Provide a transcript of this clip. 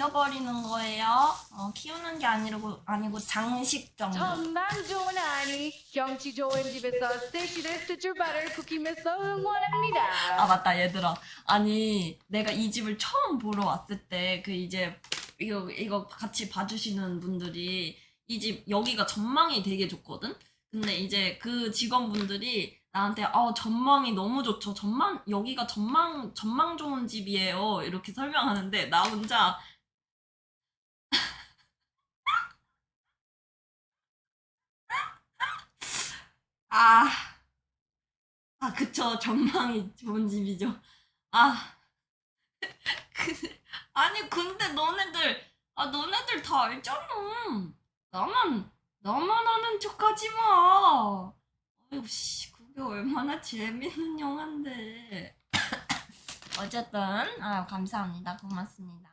죽여버리는 거예요. 어, 키우는 게 아니고 아니고 장식 정도. 정말 좋은 아니 경치 좋은 집에서 스테이시를 스티처 바를 쿠키면서 응원합니다. 아 맞다 얘들아 아니 내가 이 집을 처음 보러 왔을 때 그 이제 이거 이거 같이 봐주시는 분들이 이 집 여기가 전망이 되게 좋거든 근데 이제 그 직원분들이 나한테 어 전망이 너무 좋죠 전망 여기가 전망 전망 좋은 집이에요 이렇게 설명하는데 나 혼자 아, 아, 그쵸. 전망이 좋은 집이죠. 아, 그, 아니, 근데 너네들, 아, 너네들 다 알잖아. 나만, 나만 아는 척 하지 마. 아이고, 씨, 그게 얼마나 재밌는 영화인데. 어쨌든, 아, 감사합니다. 고맙습니다.